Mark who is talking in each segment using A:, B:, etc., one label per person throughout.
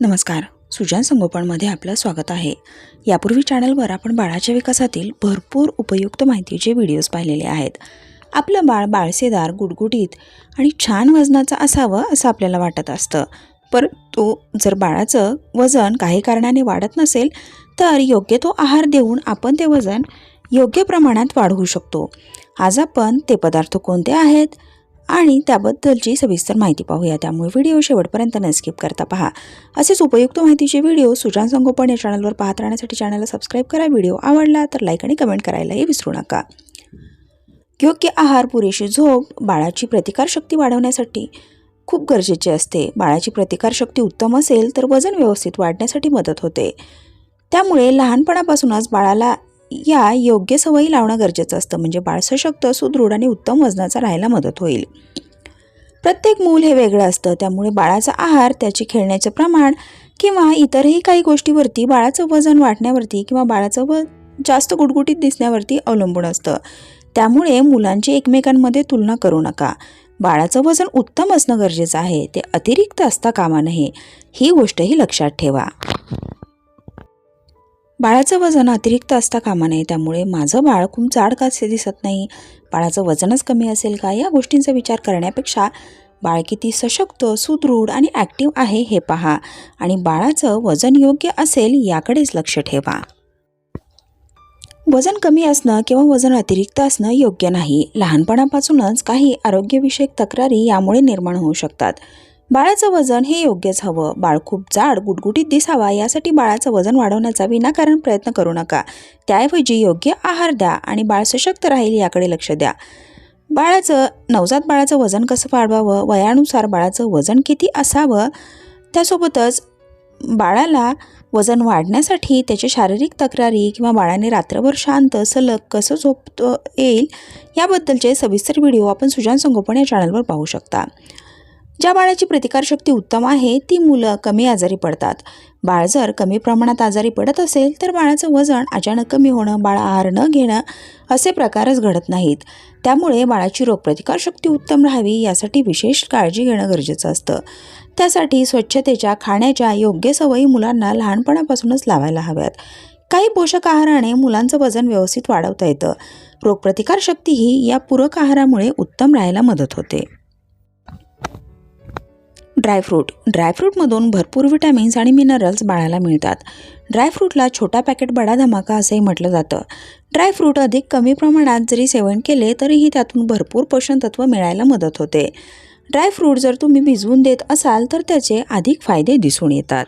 A: नमस्कार. सुजान संगोपनमध्ये आपलं स्वागत आहे. यापूर्वी चॅनलवर आपण बाळाच्या विकासातील भरपूर उपयुक्त माहितीचे व्हिडिओज पाहिलेले आहेत. आपलं बाळ बाळसेदार गुडगुडीत आणि छान वजनाचं असावं असं आपल्याला वाटत असतं. परंतु जर बाळाचं वजन काही कारणाने वाढत नसेल तर योग्य तो आहार देऊन आपण ते वजन योग्य प्रमाणात वाढवू शकतो. आज आपण ते पदार्थ कोणते आहेत? आणि त्याबद्दलची सविस्तर माहिती पाहूया. त्यामुळे व्हिडिओ शेवटपर्यंत न स्किप करता पहा. असेच उपयुक्त माहितीचे व्हिडिओ सुजान संगोपन या चॅनलवर पाहत राहण्यासाठी चॅनलला सबस्क्राईब करा. व्हिडिओ आवडला तर लाईक आणि कमेंट करायलाही विसरू नका. योग्य आहार पुरेशी झोप बाळाची प्रतिकारशक्ती वाढवण्यासाठी खूप गरजेचे असते. बाळाची प्रतिकारशक्ती उत्तम असेल तर वजन व्यवस्थित वाढण्यासाठी मदत होते. त्यामुळे लहानपणापासूनच बाळाला या योग्य सवयी लावणं गरजेचं असतं. म्हणजे बाळ सशक्त सुदृढ आणि उत्तम वजनाचा राहायला मदत होईल. प्रत्येक मूल हे वेगळं असतं. त्यामुळे बाळाचा आहार त्याचे खेळण्याचं प्रमाण किंवा इतरही काही गोष्टीवरती बाळाचं वजन वाढण्यावरती किंवा बाळाचं व जास्त गुटगुटीत दिसण्यावरती अवलंबून असतं. त्यामुळे मुलांची एकमेकांमध्ये तुलना करू नका. बाळाचं वजन उत्तम असणं गरजेचं आहे. ते अतिरिक्त असता कामा नये. ही गोष्टही लक्षात ठेवा. बाळाचं वजन अतिरिक्त असता कामा नये त्यामुळे माझं बाळ खूप जाड का असे दिसत नाही. बाळाचं वजनच कमी असेल का? या गोष्टींचा विचार करण्यापेक्षा बाळ किती सशक्त सुदृढ आणि ॲक्टिव्ह आहे हे पहा. आणि बाळाचं वजन योग्य असेल याकडेच लक्ष ठेवा. वजन कमी असणं किंवा वजन अतिरिक्त असणं योग्य नाही. लहानपणापासूनच काही आरोग्यविषयक तक्रारी यामुळे निर्माण होऊ शकतात. बाळाचं वजन हे योग्यच हवं. बाळ खूप जाड गुटगुटीत दिसावा यासाठी बाळाचं वजन वाढवण्याचा विनाकारण प्रयत्न करू नका. त्याऐवजी योग्य आहार द्या आणि बाळ सशक्त राहील याकडे लक्ष द्या. बाळाचं नवजात बाळाचं वजन कसं वाढवावं? वयानुसार बाळाचं वजन किती असावं? त्यासोबतच बाळाला वजन वाढण्यासाठी त्याची शारीरिक तक्रारी किंवा बाळाने रात्रभर शांत सलग कसं झोपत येईल याबद्दलचे सविस्तर व्हिडिओ आपण सुजान संगोपन या चॅनलवर पाहू शकता. ज्या बाळाची प्रतिकारशक्ती उत्तम आहे ती मुलं कमी आजारी पडतात. बाळ जर कमी प्रमाणात आजारी पडत असेल तर बाळाचं वजन अचानक कमी होणं बाळ आहार न घेणं असे प्रकारच घडत नाहीत. त्यामुळे बाळाची रोगप्रतिकारशक्ती उत्तम राहावी यासाठी विशेष काळजी घेणं गरजेचं असतं. त्यासाठी स्वच्छतेच्या खाण्याच्या योग्य सवयी मुलांना लहानपणापासूनच लावायला हव्यात. काही पोषक आहाराने मुलांचं वजन व्यवस्थित वाढवता येतं. रोगप्रतिकारशक्ती ही या पूरक आहारामुळे उत्तम राहायला मदत होते. ड्रायफ्रूट. ड्रायफ्रूटमधून भरपूर विटॅमिन्स आणि मिनरल्स बाळाला मिळतात. ड्रायफ्रूटला छोटा पॅकेट बडा धमाका असंही म्हटलं जातं. ड्रायफ्रूट अधिक कमी प्रमाणात जरी सेवन केले तरीही त्यातून भरपूर पोषणतत्व मिळायला मदत होते. ड्रायफ्रूट जर तुम्ही भिजवून देत असाल तर त्याचे अधिक फायदे दिसून येतात.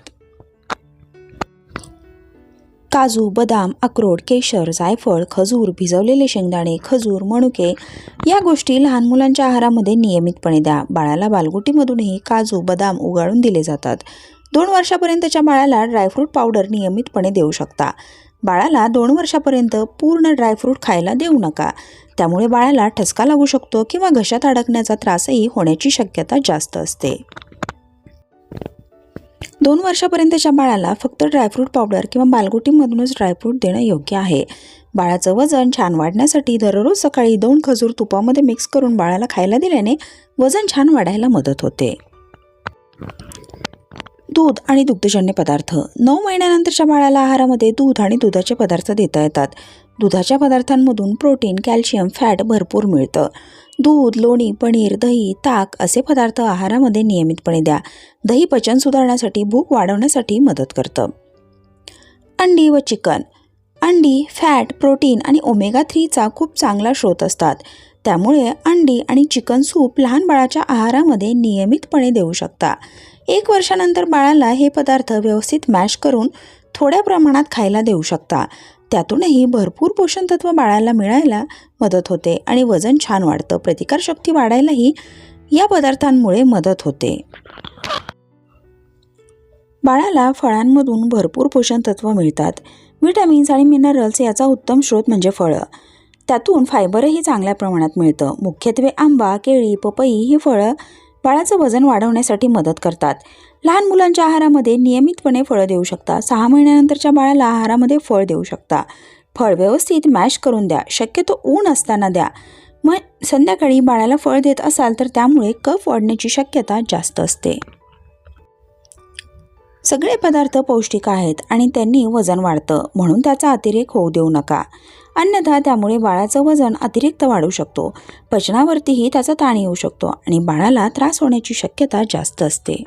A: काजू बदाम अक्रोड केशर जायफळ खजूर भिजवलेले शेंगदाणे खजूर मनुके या गोष्टी लहान मुलांच्या आहारामध्ये नियमितपणे द्या. बाळाला बालगुटीमधूनही काजू बदाम उगाळून दिले जातात. दोन वर्षापर्यंतच्या बाळाला ड्रायफ्रूट पावडर नियमितपणे देऊ शकता. बाळाला दोन वर्षापर्यंत पूर्ण ड्रायफ्रूट खायला देऊ नका. त्यामुळे बाळाला ठसका लागू शकतो किंवा घशात अडकण्याचा त्रासही होण्याची शक्यता जास्त असते. दोन वर्षापर्यंतच्या बाळाला फक्त ड्रायफ्रूट पावडर किंवा बालगुटीमधूनच ड्रायफ्रूट देणं योग्य आहे. बाळाचं वजन छान वाढण्यासाठी दररोज सकाळी दोन खजूर तुपामध्ये मिक्स करून बाळाला खायला दिल्याने वजन छान वाढायला मदत होते. दूध आणि दुग्धजन्य पदार्थ. नऊ महिन्यानंतरच्या बाळाला आहारामध्ये दूध आणि दुधाचे पदार्थ देता येतात. दुधाच्या पदार्थांमधून प्रोटीन कॅल्शियम फॅट भरपूर मिळतं. दूध लोणी पनीर दही ताक असे पदार्थ आहारामध्ये नियमितपणे द्या. दही पचन सुधारण्यासाठी भूक वाढवण्यासाठी मदत करतं. अंडी व चिकन. अंडी फॅट प्रोटीन आणि ओमेगा थ्रीचा खूप चांगला स्रोत असतात. त्यामुळे अंडी आणि चिकन सूप लहान बाळाच्या आहारामध्ये नियमितपणे देऊ शकता. एक वर्षानंतर बाळाला हे पदार्थ व्यवस्थित मॅश करून थोड्या प्रमाणात खायला देऊ शकता. त्यातूनही भरपूर पोषण तत्व बाळाला मिळायला मदत होते आणि वजन छान वाढतं. प्रतिकारशक्ती वाढायलाही या पदार्थांमुळे मदत होते. बाळाला फळांमधून भरपूर पोषण तत्व मिळतात. विटॅमिन्स आणि मिनरल्स याचा उत्तम स्रोत म्हणजे फळं. त्यातून फायबरही चांगल्या प्रमाणात मिळतं. मुख्यत्वे आंबा केळी पपई ही फळं बाळाचं वजन वाढवण्यासाठी मदत करतात. लहान मुलांच्या आहारामध्ये नियमितपणे फळं देऊ शकता. सहा महिन्यानंतरच्या बाळाला आहारामध्ये फळ देऊ शकता. फळ व्यवस्थित मॅश करून द्या. शक्यतो ऊन असताना द्या. मग संध्याकाळी बाळाला फळ देत असाल तर त्यामुळे कफ वाढण्याची शक्यता जास्त असते. सगळे पदार्थ पौष्टिक आहेत आणि त्यांनी वजन वाढतं म्हणून त्याचा अतिरेक होऊ देऊ नका. अन्यथा त्यामुळे बाळाचं वजन अतिरिक्त वाढू शकतो. पचनावरतीही त्याचा ताण येऊ शकतो आणि बाळाला त्रास होण्याची शक्यता जास्त असते.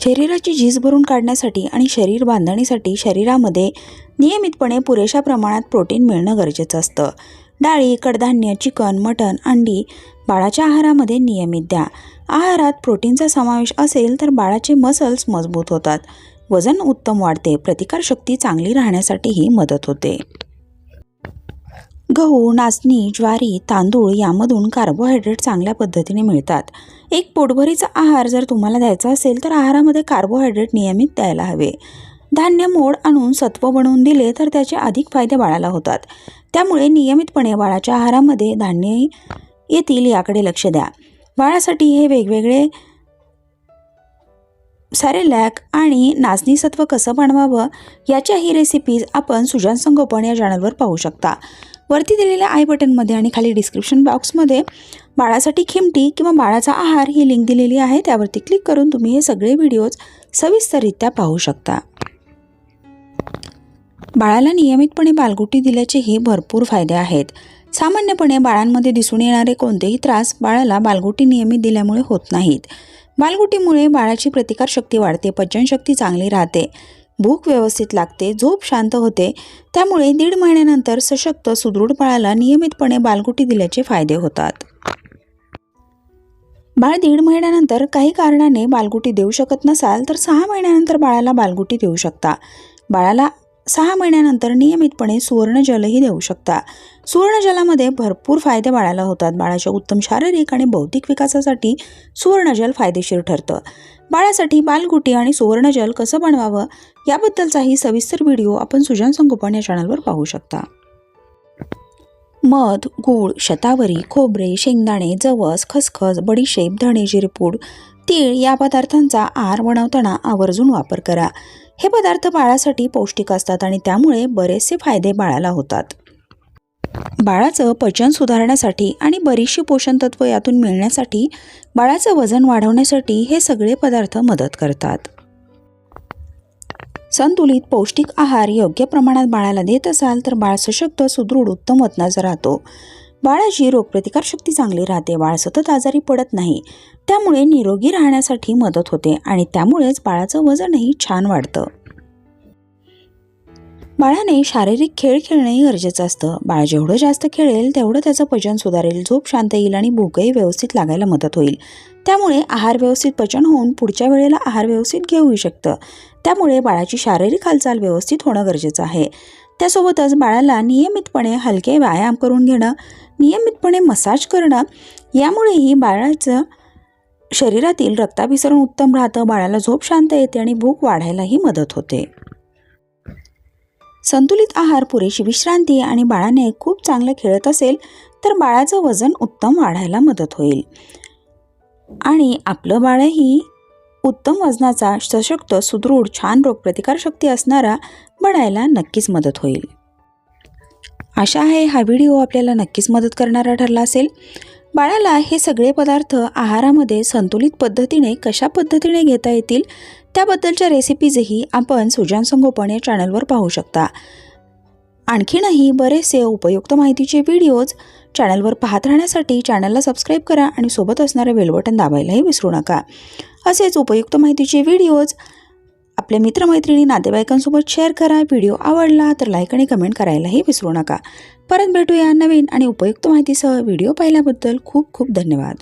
A: शरीराची झीज भरून काढण्यासाठी आणि शरीर बांधणीसाठी शरीरामध्ये नियमितपणे पुरेशा प्रमाणात प्रोटीन मिळणं गरजेचं असतं. डाळी कडधान्य चिकन मटण अंडी बाळाच्या आहारामध्ये नियमित द्या. आहारात प्रोटीनचा समावेश असेल तर बाळाचे मसल्स मजबूत होतात. वजन उत्तम वाढते. प्रतिकारशक्ती चांगली राहण्यासाठीही मदत होते. गहू नाचणी ज्वारी तांदूळ यामधून कार्बोहायड्रेट चांगल्या पद्धतीने मिळतात. एक पोटभरीचा आहार जर तुम्हाला द्यायचा असेल तर आहारामध्ये कार्बोहायड्रेट नियमित द्यायला हवे. धान्य मोड आणून सत्व बनवून दिले तर त्याचे अधिक फायदे बाळाला होतात. त्यामुळे नियमितपणे बाळाच्या आहारामध्ये धान्य येतील याकडे लक्ष द्या. बाळासाठी हे वेगवेगळे सारे लॅक आणि नाचणी सत्व कसं बनवावं याच्याही रेसिपीज आपण सुजान संगोपन या चॅनलवर पाहू शकता. वरती दिलेल्या आय बटनमध्ये आणि खाली डिस्क्रिप्शन बॉक्समध्ये बाळासाठी खिमटी किंवा बाळाचा आहार ही लिंक दिलेली आहे. त्यावरती क्लिक करून तुम्ही हे सगळे व्हिडिओज सविस्तररित्या पाहू शकता. बाळाला नियमितपणे बालगुटी दिल्याचेही भरपूर फायदे आहेत. सामान्यपणे बाळांमध्ये दिसून येणारे कोणतेही त्रास बाळाला बालगुटी नियमित दिल्यामुळे होत नाहीत. बालगुटीमुळे बाळाची प्रतिकारशक्ती वाढते पचनशक्ती चांगली राहते भूक व्यवस्थित लागते झोप शांत होते. त्यामुळे दीड महिन्यानंतर सशक्त सुदृढ बाळाला नियमितपणे बालगुटी दिल्याचे फायदे होतात. बाळ दीड महिन्यानंतर काही कारणाने बालगुटी देऊ शकत नसाल तर सहा महिन्यानंतर बाळाला बालगुटी देऊ शकता. बाळाला सहा महिन्यानंतर नियमितपणे सुवर्णजलही देऊ शकता. सुवर्णजलामध्ये भरपूर फायदे बाळाला होतात. बाळाच्या उत्तम शारीरिक आणि बौद्धिक विकासासाठी सुवर्णजल फायदेशीर ठरतं. बाळासाठी बालगुटी आणि सुवर्णजल कसं बनवावं याबद्दलचाही सविस्तर व्हिडिओ आपण सुजन संगोपन या चॅनलवर पाहू शकता. मध गूळ शतावरी खोबरे शेंगदाणे जवस खसखस बडीशेप धणे जिरपूड तीळ या पदार्थांचा आहार बनवताना आवर्जून वापर करा. हे पदार्थ बाळासाठी पौष्टिक असतात आणि त्यामुळे बरेचसे फायदे बाळाला होतात. बाळाचं पचन सुधारण्यासाठी आणि बरीचशी पोषण तत्व यातून मिळण्यासाठी बाळाचं वजन वाढवण्यासाठी हे सगळे पदार्थ मदत करतात. संतुलित पौष्टिक आहार योग्य प्रमाणात बाळाला देत असाल तर बाळ सशक्त सुदृढ उत्तम वतनाचा राहतो. बाळाची रोगप्रतिकारशक्ती चांगली राहते. बाळ सतत आजारी पडत नाही. त्यामुळे निरोगी राहण्यासाठी मदत होते आणि त्यामुळेच बाळाचं वजनही छान वाढतं. बाळाने शारीरिक खेळ खेळणे गरजेचं असतं. बाळ जेवढं जास्त खेळेल तेवढं त्याचं पचन सुधारेल. झोप शांत येईल आणि भूकही व्यवस्थित लागायला मदत होईल. त्यामुळे आहार व्यवस्थित पचन होऊन पुढच्या वेळेला आहार व्यवस्थित घेऊ शकतं. त्यामुळे बाळाची शारीरिक हालचाल व्यवस्थित होणं गरजेचं आहे. त्यासोबतच बाळाला नियमितपणे हलके व्यायाम करून घेणं नियमितपणे मसाज करणं यामुळेही बाळाचं शरीरातील रक्ताभिसरण उत्तम राहतं बाळाला झोप शांत येते आणि भूक वाढायलाही मदत होते. संतुलित आहार पुरेशी विश्रांती आणि बाळाने खूप चांगलं खेळत असेल तर बाळाचं वजन उत्तम वाढायला मदत होईल. आणि आपलं बाळही उत्तम वजनाचा सशक्त सुदृढ छान रोगप्रतिकारशक्ती असणारा बनायला नक्कीच मदत होईल. आशा आहे हा व्हिडिओ आपल्याला नक्कीच मदत करणारा ठरला असेल. बाळाला हे सगळे पदार्थ आहारामध्ये संतुलित पद्धतीने कशा पद्धतीने घेता येतील त्याबद्दलच्या रेसिपीजही आपण सुजान संगोपन या चॅनलवर पाहू शकता. आणखीनही बरेचसे उपयुक्त माहितीचे व्हिडिओज चॅनलवर पाहत राहण्यासाठी चॅनलला सबस्क्राईब करा आणि सोबत असणारं बेलबटन दाबायलाही विसरू नका. असेच उपयुक्त माहितीचे व्हिडिओज आपल्या मित्रमैत्रिणी नातेवाईकांसोबत शेअर करा. व्हिडिओ आवडला तर लाईक आणि कमेंट करायलाही विसरू नका. परत भेटूया नवीन आणि उपयुक्त माहितीसह. व्हिडिओ पाहिल्याबद्दल खूप खूप धन्यवाद.